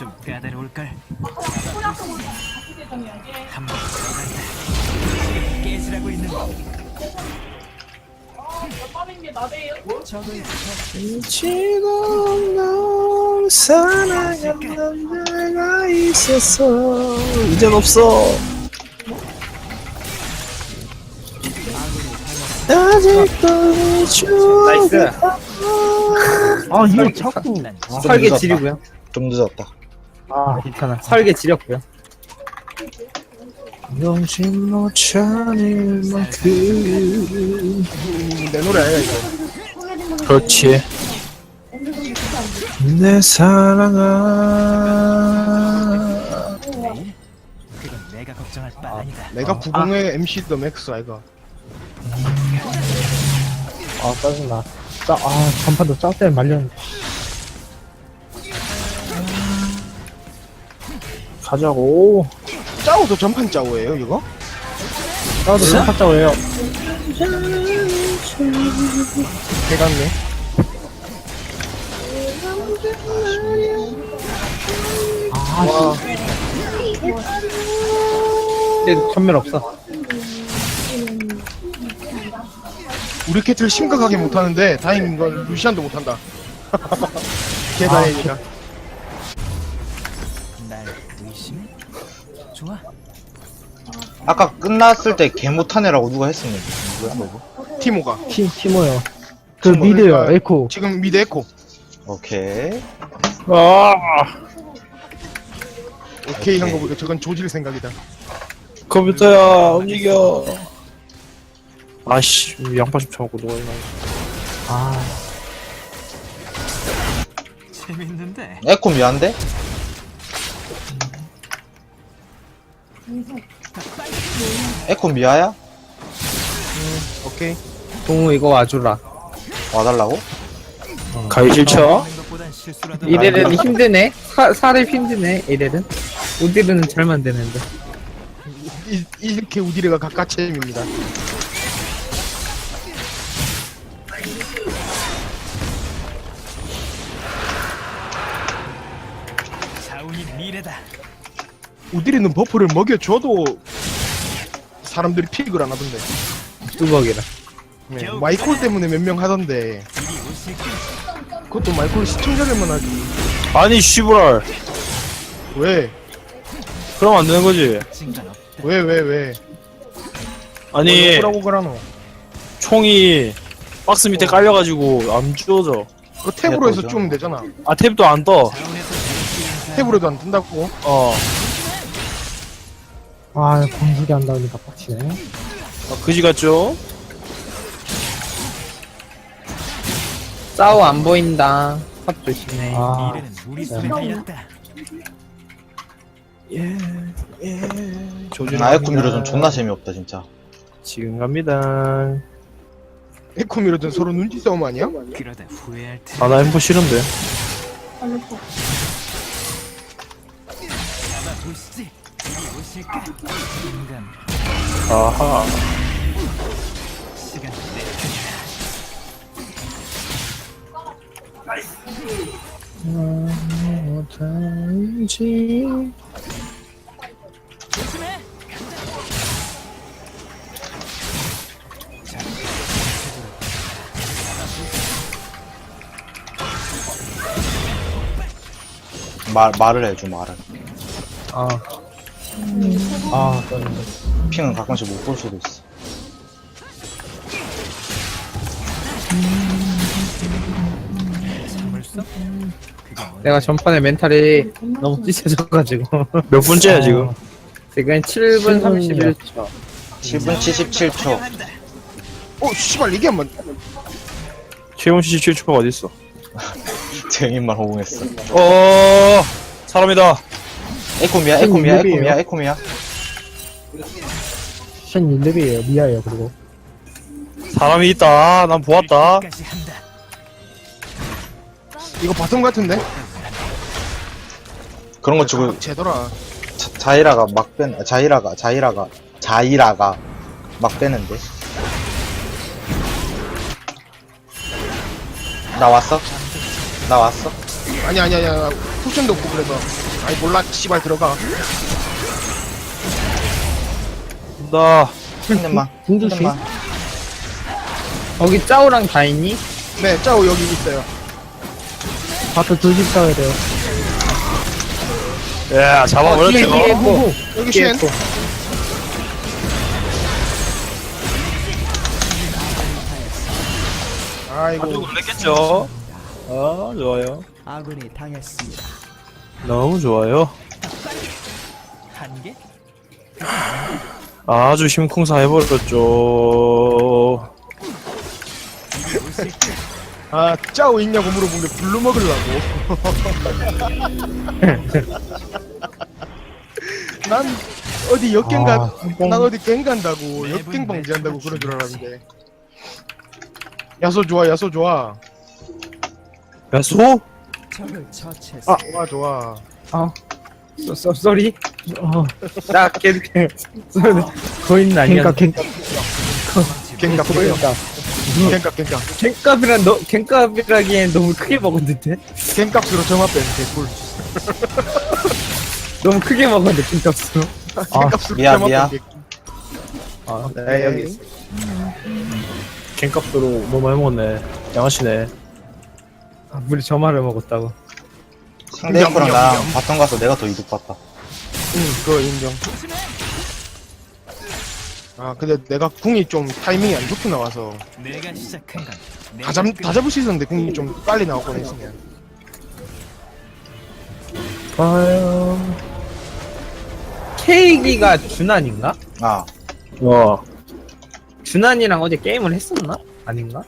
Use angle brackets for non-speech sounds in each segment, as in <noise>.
좀 까다로울걸. 한번 들어간다. 깨지라고 있는 거. 저도 지금 널 사랑하는 내가 있었어 이젠 없어 아직도 내 추억이 나이스. 아, 이거 자꾸. 난 설계. 지리고요. 좀 늦었다 아, 괜찮아. 설계 지렸고요. 정신 못 차릴 만큼 내 노래 이거 그렇지 내 사랑아 그건 내가 걱정할 바 아니다. 내가 부공의 MC 더 맥스 아이가 아, 짜증나. 짜, 아, 짜 때문에 말렸는데. 가자고 짜오도 전판 짜오예요 이거? 짜도 전판 짜고요. 개같네 아, 근데 전멸 없어. 우리 캐틀 심각하게 못하는데 다행인 건 루시안도 못한다 <laughs> 개다행이다 아까 끝났을 때 개 못한 애라고 누가 했었는데. 누구야? 너고? 티모가. 티, 티모요. 그 티모, 미드요, 그러니까 에코. 지금 미드 에코. 오케이. 아. 오케이 한 거 보니까 저건 조질 생각이다. 컴퓨터야 움직여. 아씨 양파 좀 쳐먹고 누워있나. 아, 재밌는데. 에코 미안데? 에코 미아야? 오케이 동우 이거 와주라. 와달라고? 것보단 실수라도 이래는 힘드네. 사, 사렙 힘드네, 이래는. 우디르는 잘 만드는데. 이, 이렇게 우디르가 미래다. 우디르는 버프를 먹여줘도 사람들이 픽을 안 하던데 뚜벅이라. 네, 마이콜 때문에 몇 명 하던데. 그것도 마이콜 시청자들만 하지 아니 씨부랄 왜? 그럼 안 되는 거지. 왜 왜 왜? 아니 뭐라고 그러노? 총이 박스 밑에 깔려가지고 안 주워져 그 탭으로 해서. 쪼면 되잖아 아 탭도 안떠 자운에서 탭으로도 안 뜬다고? 어 아, 방수기 한다 보니까 빡치네. 아, 그지 같죠? 싸우 안 보인다. 탑 조심해. 아, 달렸다. 예예 조준 미러 좀 존나 재미없다 진짜 지금 갑니다 에코 미러든 서로 눈치 싸움 아니야? 아나 엠포 싫은데 잡 아 아하 못한지 말, 말을 해줘 말을 아. 아, 떨린다. 핑은 가끔씩 못 볼 수도 있어. 내가 전판에 멘탈이 너무 찢어져가지고. <laughs> 몇 분째야 지금? 지금 7분 31초. 7분 77초. 어 씨발 이게 한번. 최용 씨 7초가 어딨어? <laughs> 재민만 호응했어. 어 사람이다 에코 미아 에코 미아 에코 미아 에코 미아 션 1렙이에요, 미아예요, 그리고. 사람이 있다 난 보았다. 이거 바텀 같은데? 그런 거 치고 제더라 자, 자이라가 막 뺀, 아, 자이라가, 자이라가, 자이라가 막 빼는데. 나 왔어? 나 왔어? 아니 아니 아니 쿠션도 없고 그래서 아이 몰라 씨발 들어가 나. 한 대만. 거기 짜오랑 다 있니? 네 짜오 여기 있어요 바트 두집 싸야 돼요. 예, 잡아버렸죠. 뒤에, 뒤에 또. 여기 뒤에 쉔 또. 아이고 아주 놀랬겠죠. 아, 좋아요. 아군이 당했습니다. 너무 좋아요. 한 개? 아주 심쿵사 해버렸죠. 아 짜오 있냐고 물어본 게 블루 먹으려고 <laughs> 난 어디 역갱 가, 아, 난 어디 갱 간다고 역갱 방지한다고 그런 줄 알았는데 야소 좋아 야소 좋아 야, 소? 처치했습니다. 좋아 좋아 어. 쏘, 쏘, 쏘리? 어. 나, 걔, 걔, 쏘리. 거인 아니야. 갱값, 갱값 갱값. 갱값 갱값 갱값이란, 너, 갱값이라기엔 너무 크게 먹었는데? 갱값으로 점합된 개꿀 너무 크게 먹었는데, 갱값으로. 갱값으로 미안, 미안. 개꿀 아, 네 여기 있어 갱값으로 너무 많이 먹었네. 양아치네. 아, 우리 저 말을 먹었다고. 상대 인정, 형랑 인정, 나랑 인정. 바텀 가서 내가 더 이득 봤다. 응 그거 인정 아 근데 내가 궁이 좀 타이밍이 안 좋게 나와서 내가 시작한 건 다, 잡, 다 잡을 수 있었는데 궁이 좀 빨리 나왔거든 했으면 과연. 케이기가 준환인가? 아, 어, 준환이랑 어제 게임을 했었나? 아닌가?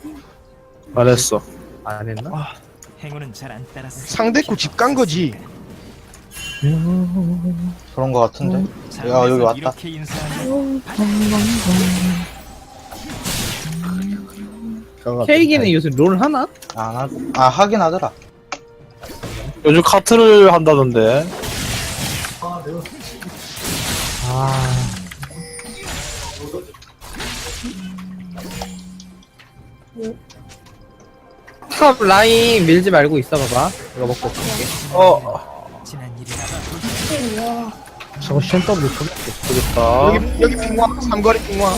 말했어. 안 했나? 행운은 잘 안 따랐어. 상대 코 집 간 거지 그런 거 같은데. 야, 여기 왔다. 이렇게 인사하냐? 케이기는 요새 롤 하나? 안 하, 아, 하긴 하더라. 요즘 카트를 한다던데. 아. 탑 라인 밀지 말고 있어 봐봐. 이거 먹고 올게. 어, 저거 쉔더블 되겠다. 여기 여기 핑화 삼거리 핑화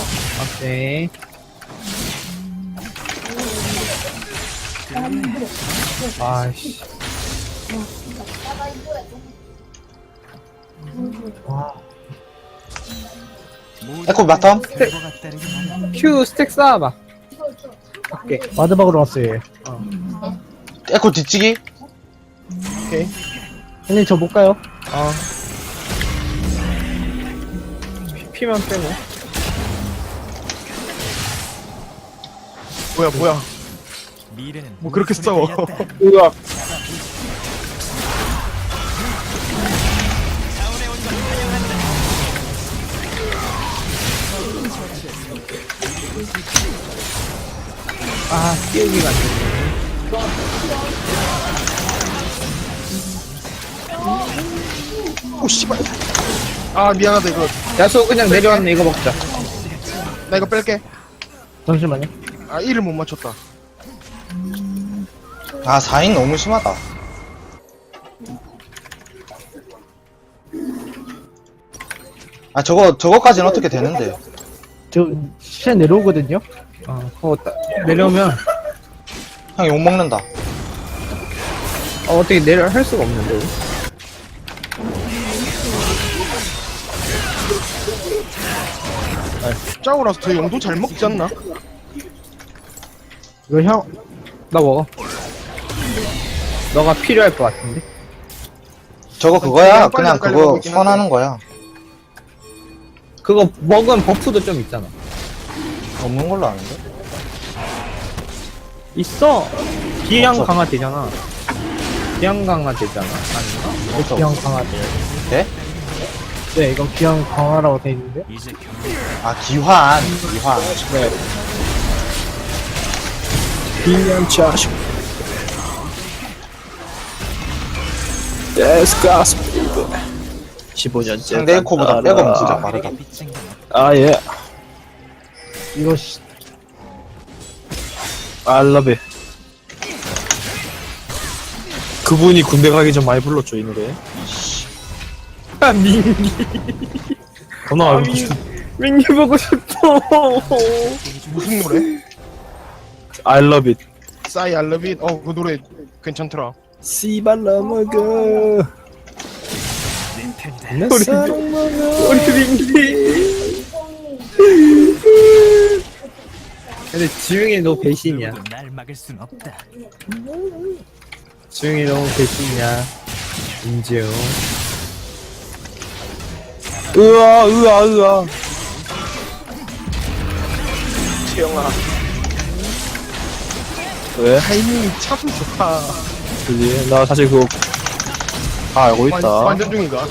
오케이. 아이씨. 에코 바텀? 마련. 큐 스택 쌓아봐. 오케이. 마드박으로 왔어, 얘. 에코 뒤치기? 오케이 형님, 저 못 가요? 어. 피- 피면 빼고. 뭐야 뭐야 뭐 그렇게 싸워. 으악. <laughs> 띄우기가 안 돼. 오 씨발 아 미안하다 이거 야수 그냥 내려왔네. 이거 먹자. 나 이거 뺄게 잠시만요. 아 1을 못 맞췄다 아, 4인 너무 심하다. 아, 저거, 저거까지는 어떻게 되는데? 저 시간 내려오거든요. 어, 그거 따- 내려오면 형 욕먹는다. 어, 어떻게 내려 할 수가 없는데. 짜오라서 저 용도 잘 먹지 않나? 이거 형 나 먹어. 너가 필요할 것 같은데. 저거 그거야. 그냥 그거 선하는 거야. 그거 먹은 버프도 좀 있잖아. 없는 걸로 아는데? 있어. 기양 없어. 강화 되잖아. 기양 강화 되잖아. 아닌가? 없어, 기왕 없어. 강화돼요. 돼? 네, 이거 기왕 강화라고 돼 있는데. 아, 기환. 기환. 비년 자식. 예스, 가스. 15년째. 상대 에코보다 백업은 진짜 빠르다. 빚쟁이 아, 예. 이거 씨, I love it. 그분이 군대 가기 전 많이 불렀죠 이 노래. 아 민기. 겁나 아, 많이 민기 보고 싶어. 무슨 노래? I love it. 싸이 알러빗 어그 노래 괜찮더라. 씨발 넘어가. 내 우리 사랑 먹어? 우리 민기 <laughs> 근데 지웅이 너 배신이야. 누구도 날 막을 순 없다. 지웅이 너무 배신이야. 임지웅 으아 으아 으아. 지영아. 왜? 타이밍이 참 좋다. 그지? 나 사실 그거 다 알고 완, 있다. 완전 중인가? <laughs>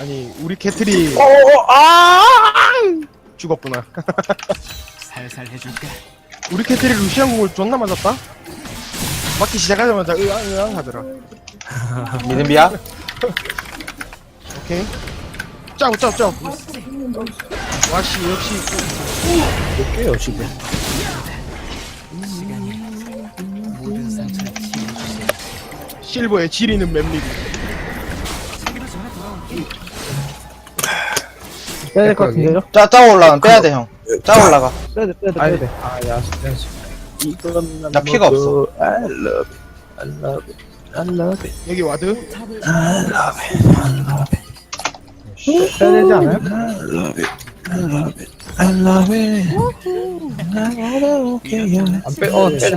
아니 우리 캐틀이 어아 죽었구나 살살 해줄까? 우리 캐틀이 루시안 공을 존나 맞았다? 맞기 시작하자마자 으앙 으앙 하더라 <laughs> 믿음비야? 오케이 짜고 짜고 짜고 와씨 역시 볼게요 지금 시간이 모든 상처를 치유해주세요. 실버의 지리는 맵리기 빼야 될 것 같은데요? 짜, 짜 올라가. 빼야 돼 형. 짜 올라가. 빼야 돼, 빼야 돼, 빼야 아니 돼. 아 야 야수 이건 나 피가 없어. I love it. I love it. I love it. 여기 와드? 빼야 되지 않아요? I love it. I love it. I love it. I love it 안빼어 빼자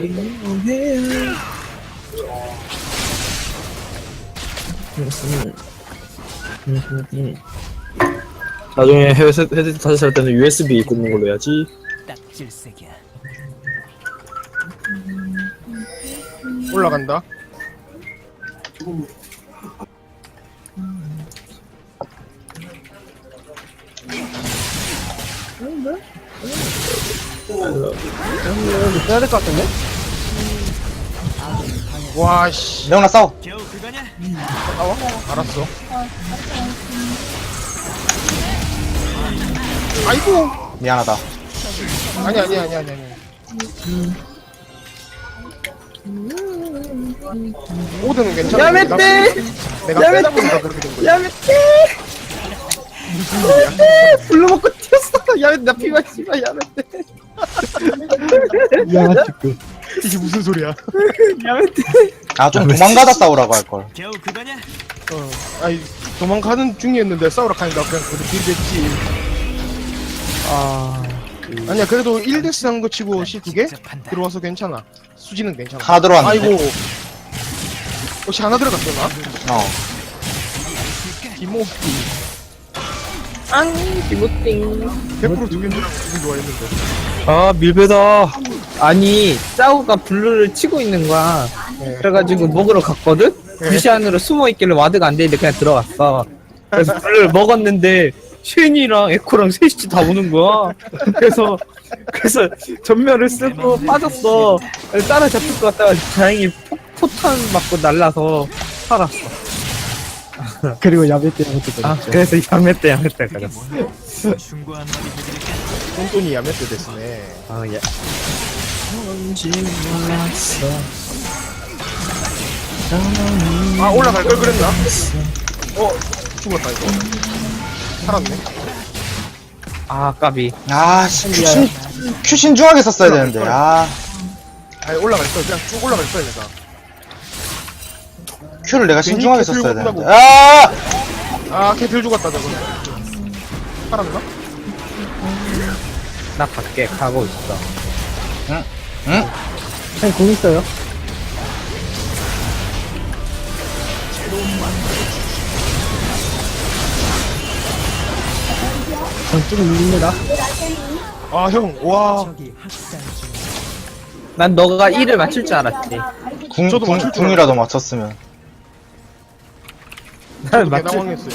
나중에 해외 세- 헤드 다시 살 때는 USB 꽂는 걸로 해야지 딱 질색이야. 올라간다 빼야 될 것 같은데? 와 씨 레오나 싸워. 겨우 그거냐? 나와? 알았어 아이고. 미안하다. 아니 아니 아니 아니 아니. 오드는 괜찮아. 야메떼! 내가, 빼다 보니까 그렇게 된 거야. 야메떼 불러 먹고 튀었어. 야메떼 나 피가 씨발 야메떼 야, 지금. 이게 무슨 소리야? 야메떼 아, 좀 도망가다 싸우라고 할 걸. 겨우 그거냐? 어 아니 도망가는 중이었는데 싸우러 가니까 그냥 그렇게 딜됐지 아 아니야 그래도 1덱스 한 거 치고 C 두 개? 직접 한다. 들어와서 괜찮아 수지는 괜찮아 하나 들어왔는데. 아이고 혹시 하나 들어갔었나? 어. 디모피 앙 기모띵 100% 두개인 줄 알고 기분 좋아했는데 아 밀배다 아니 짜오가 블루를 치고 있는 거야 네. 그래가지고 먹으러 갔거든? 네. 루시안으로 숨어있길래 와드가 안 되는데 그냥 들어갔어 그래서 블루를 먹었는데 쉐인이랑 에코랑 셋이 다 오는 거야 그래서 그래서 전멸을 쓰고 빠졌어 그래서 따라 잡힐 것 같다가 다행히 포, 포탄 맞고 날라서 살았어 그리고 야베 때 야베 때 아. 그래서 야매 때 야매 때 가졌어? 똔똔이 야메떼 됐으네 아 야. 아 올라갈 걸 그랬나? 어 죽었다 이거 살았네 아 까비 아, 씨, 큐신, 큐신 중하게 썼어야 되는데. 아, 아니 올라갈 걸 그냥 쭉 올라갈 걸 내가 큐를 내가 신중하게 썼어야. 되는데. 아! 아 캐틀 죽었다 저거 살았나? 나 갈게 가고 있어 응? 형, 공 있어요? 전 조금 밀립니다. 아 형와 저기 학살 중. 난 너가 1을 맞출 줄 알았지 궁, 저도 궁, 맞출 줄 궁이라도 맞췄으면. 난맞 맞출 당황했어요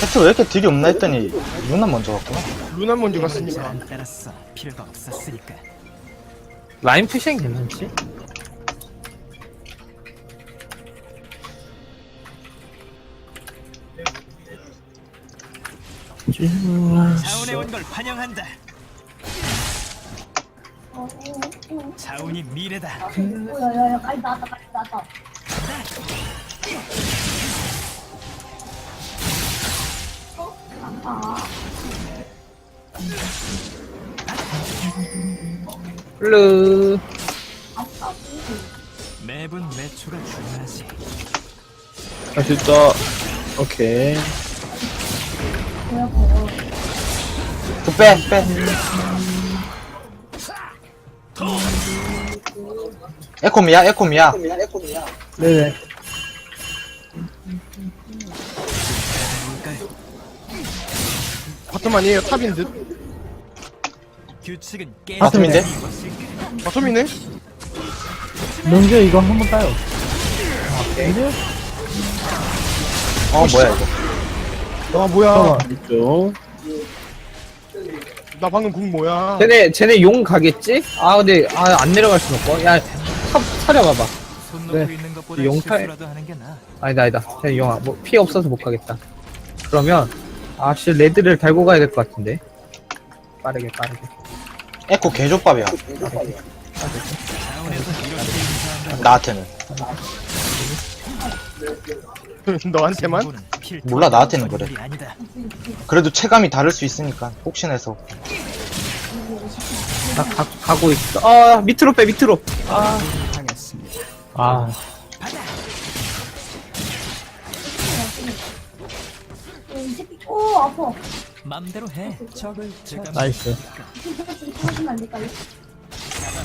캐트 왜 이렇게 딜이 없나 했더니, 누나 먼저 갔구나. 루나 먼저 갔으니까 안 따랐어. 필요가 없었으니까. 라인 푸싱 괜찮지? 자원해 온걸 환영한다. 자운이 미래다. 야야야 빨리 나왔다 빨리 나왔다 블루. 매분 매초가 중요하지. 아 진짜 오케이 그 빼, 빼. 에코미야, 에코미야. 네네. 바텀 아니에요 탑인 듯 규칙은 깨. 바텀인데? 바텀이네 명규 이거 한번 따요. 이제 어, 뭐야, 이거. 아 뭐야 나 방금 궁 뭐야 쟤네, 쟤네 용 가겠지? 아, 근데, 아, 안 내려갈 순 없고. 야, 탑, 차려봐봐. 손 놓고 네. 있는 것보다 용탈- 실수라도 하는 게 나아. 아니다, 아니다. 쟤네 용, 뭐, 피 없어서 못 가겠다. 그러면, 아, 씨, 레드를 달고 가야 될 것 같은데. 빠르게, 빠르게. 에코 개조밥이야. 자운에서 이렇게 인사한다. 나한테는. <laughs> 너한테만 정보는 필터가 몰라, 나한테는 그래. 아니다. 그래도 체감이 다를 수 있으니까, 혹시나 해서. 나 가, 가고 있어. 아, 밑으로 빼, 밑으로. 당했습니다. 아, 이 새끼 오 아파 맘대로 해. 적을 제가 나이스. 터지면 안 될까 이거?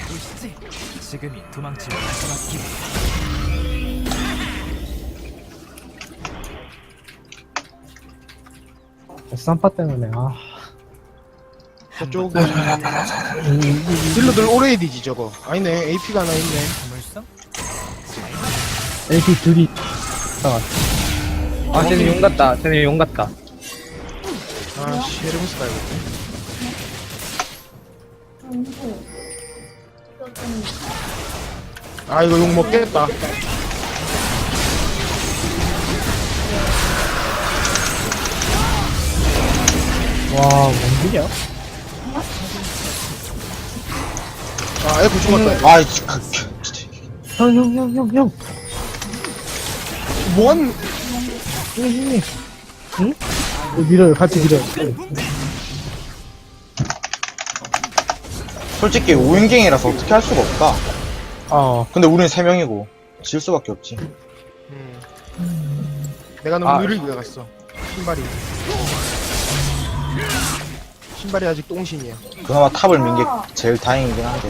보시지. 지금이 도망칠 마지막 기회. 쌈파 때문에, 아. 저쪽 딜러들 오레이디지 저거 아니네 AP가 하나 있네? AP 둘이. 아, 쟤네 용 같다. 쟤네 용 같다. 아씨 헤르메스 가야겠네 아 이거 욕 먹겠다 와, 뭔 일이야? 아 에코 죽었다 아, 이 그, 그, 진짜. 형, 형, 형, 형, 형. 뭐한 응? 응? 어, 밀어요, 같이 밀어요. 솔직히 5인갱이라서 어떻게 할 수가 없다. 어. 근데 우린 3명이고, 질 수밖에 없지. 음. 내가 너무 아. 느리게 갔어 신발이 신발이 아직 똥신이야 그나마 탑을 민 게 제일 다행이긴 한데.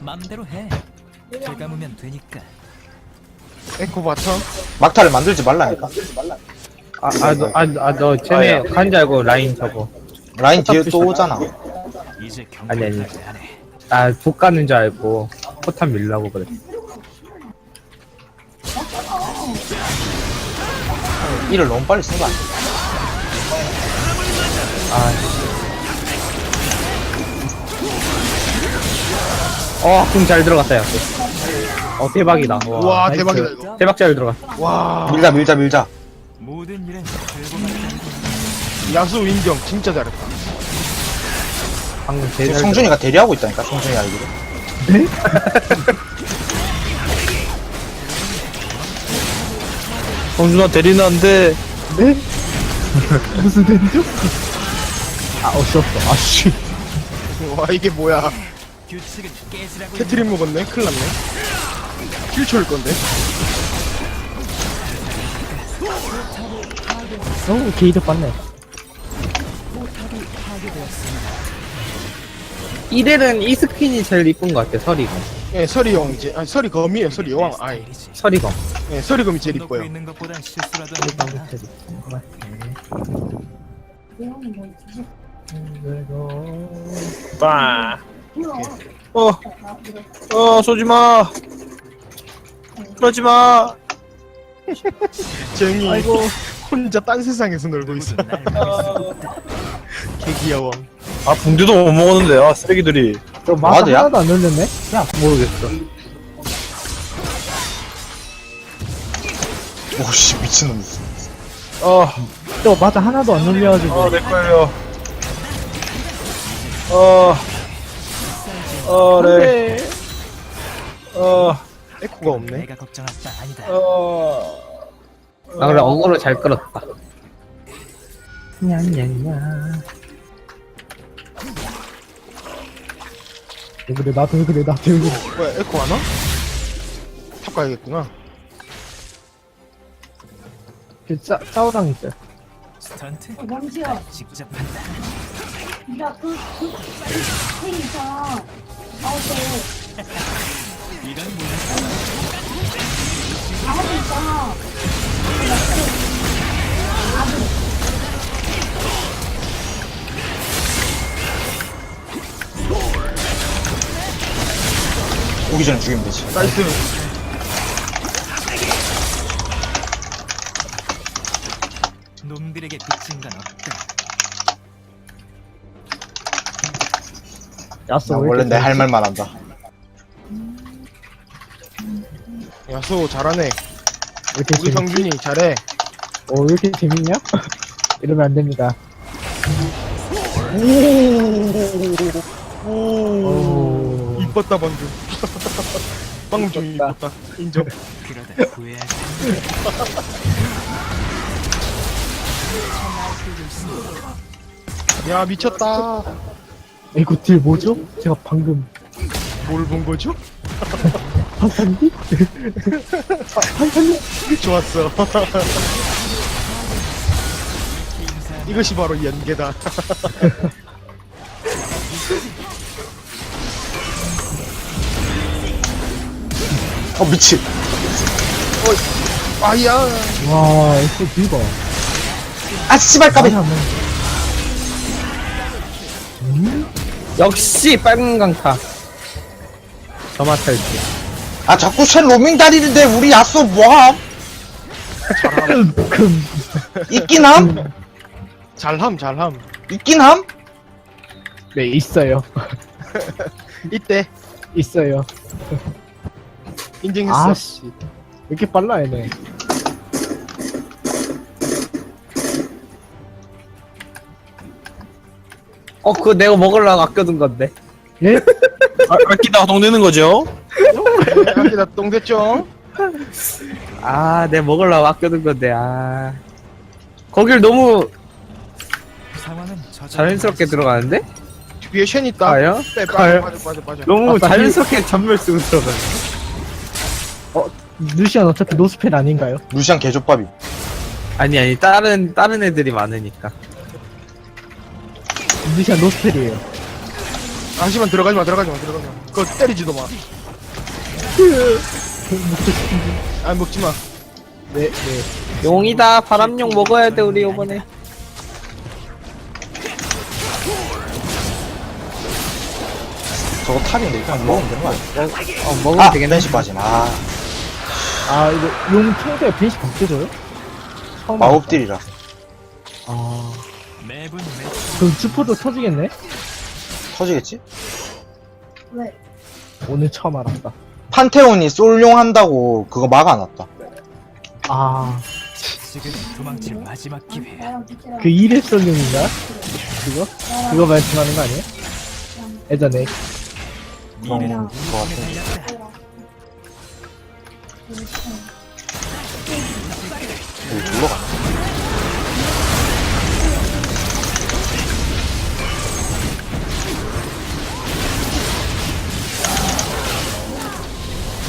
맘대로 해. 긁어보면 되니까. 에코 바텀 막타를 만들지 말라니까. 아, 아, 너, 아, 아, 너, 쟤네 간 줄 알고 라인 저거. 라인 뒤에 또 오잖아. 이제 아니, 아니. 경고까지 하네. 아, 북 가는 줄 알고 포탄 밀라고 그랬어. 이를 너무 빨리 쓴 거 아니야? 어, 궁 잘 들어갔다, 야. 어, 대박이다. 와, 와 나이스. 대박이다 이거 대박 잘 들어갔어. 와 밀자, 밀자, 밀자. 모든 일은 결과가 야수 인정 진짜 잘했다. 방금 지금 잘 성준이가 대리하고 있다니까, 성준이 알기로. 성준아 대리는 안돼 네? <laughs> <laughs> 무슨 덴죠? 아, 어시없어. 아, 씨. 와 이게 뭐야. 규칙은 깨지라고 캐트린 먹었네? 큰일 났네. 킬초일 건데 어, 게이드 봤네. 이델은 이 스킨이 제일 이쁜 것 같아, 서리검. 예 서리 형 이제 아니 서리 검이에요 서리 여왕 아이 스타일이지. 서리검. 예 서리 검이 제일 놓고 이뻐요 있는 것보단 실수라도 하는 게 나아. 빠 어, 어, 쏘지 마. 그러지마. <laughs> 정이 아이고. 혼자 딴 세상에서 놀고 있어 없다. <laughs> 개귀여워 아, 붕대도 못 먹었는데, 아, 쓰레기들이. 저 마사 와드야? 하나도 안 눌렸네? 야 모르겠어 오씨 미친놈 어, 저 마사 하나도 안 눌려가지고. 어, 내 거예요. 어, 어, 네. 어, 에코가 없네. 내가 걱정할 바 아니다. 어, 아 그래 어그로 잘 끌었다 냐냐냐 왜 그래, 나도 왜 그래, 나도 왜 그래. 뭐야, 에코 안 와? 탑 가야겠구나. 그 싸, 싸우랑 있어요. 스턴트 멈춰. 직접 한다. 네가 그, 그, 그, <laughs> 있잖아. 때. 이런 문 아무도 있잖아. 오기 전에 죽이면 되지 나이스. 놈들에게 비친 건 없다. 나왜 원래 내 할? 말만 한다 야수 잘하네. 왜 이렇게 우리 재밌, 성준이 잘해. 어, 왜 이렇게 재밌냐? <laughs> 이러면 안 됩니다. 오. 이뻤다 방금. 방금 좀 이뻤다. 이뻤다. 인정. 그러다 <laughs> 후회할 야 미쳤다. 이거 딜 뭐죠? 제가 방금 뭘 본 거죠? <laughs> 판사님? 판사님? 좋았어. 이것이 바로 연계다. 어 미친 아야. 와, 이거 딜봐. 아 씨발 까비. 음? 역시 빨간 강타 저만 탈지 아 자꾸 쉔 로밍 다니는데 우리 야쏘 뭐함? 금. 있긴 함? 잘함 잘함. 있긴 함? 네, 있어요. <laughs> 이때 있어요. 인정했어. 아씨. 왜 이렇게 빨라, 얘네. 어 그거 내가 먹으려고 아껴둔 건데 예? 아, 아끼다가 동 되는 거죠? 여기다 똥 됐죠? 아 내가 먹으려고 아껴둔 건데 아 거길 너무 자연스럽게 들어가는데? 뒤에 쉔 있다. 가요? 빼 가요? 빠져 빠져 빠져 빠져. 너무 아, 자연스럽게 전멸 쓰고 들어가네 루시안 어차피 노스펠 아닌가요? 루시안 개조밥이 아니 아니 다른 다른 애들이 많으니까 루시안 노스펠이에요. 하지만 들어가지 마 들어가지 마 들어가지 마. 그거 때리지도 마. 아 먹지 마. 네, 네. 용이다 바람용 먹어야 돼 우리 요번에 저거 탑인데 그냥 먹으면 되는 거 아니야? 어 먹으면 아 되겠네 벤시 빠짐 아 아, 이거 용 평소에 벤시 바뀌어져요? 처음 마법 딜이라 아, 매분 매 그럼 주포도 터지겠네? 터지겠지? 왜? 오늘 처음 알았다. 판테온이 솔용 한다고 그거 막아놨다 아, 지금 도망칠 마지막 기회야. 나랑 빛이랑. 그 이랩 솔룡인가? 그거? 그거 말씀하는 거 아니에요? 예전에. 그런 미래는 거 같아 달렸다. 여기 둘러 가네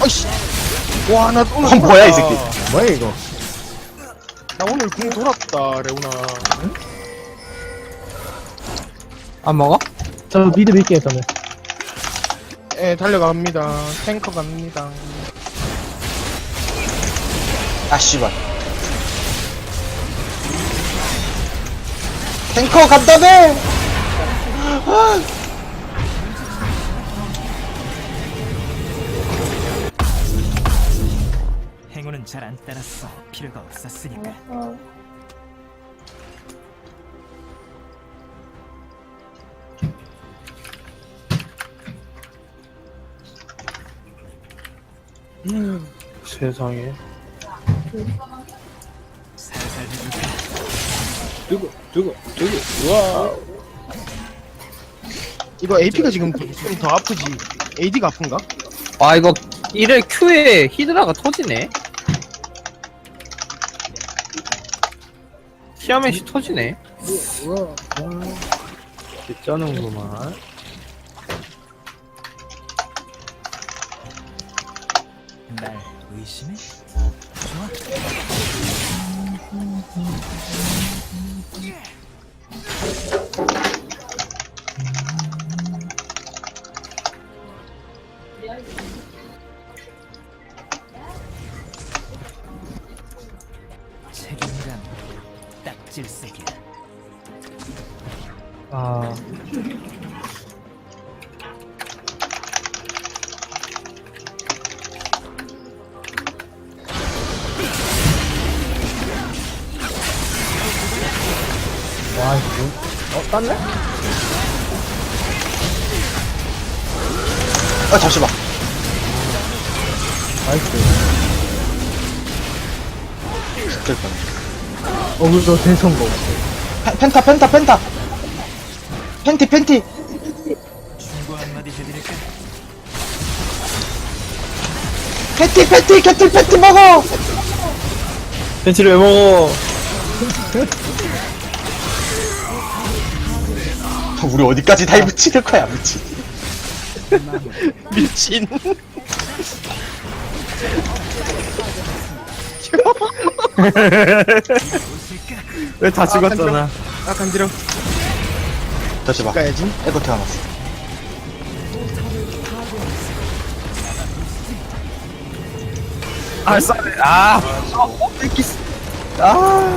아이씨. 와나 오늘 어, 뭐야, 이 돌았다. 새끼. 뭐야, 이거? 나 오늘 궁 돌았다 레오나. 안 먹어? 저 미드 밀게요, 저는. 예 달려갑니다. 탱커 갑니다. 아 씨발 탱커 간다며 행 <laughs> 잘 안 따랐어. 필요가 없었으니까. 세상에 두고 두고 두고 우와 이거 AP가 지금 더 아프지 AD가 아픈가? 아 이거 이래 Q에 히드라가 터지네. 티아멧이 터지네. 개쩌는구만. 날 의심해? 좋아. 나이스. 죽을 뻔 어글도 대성공. 펜- 펜타 펜타 펜타 팬티 팬티? 팬티 팬티 캐틀 팬티 먹어 벤치를 왜 먹어? 우리 어디까지 다이브 치를 거야 미친 <laughs> 미친 <laughs> 왜 다 죽었잖아. 아 간지러. 잠시만 가야지. 에고 태어났어. 아, 쌀, 아, 어, 뺏기, 아.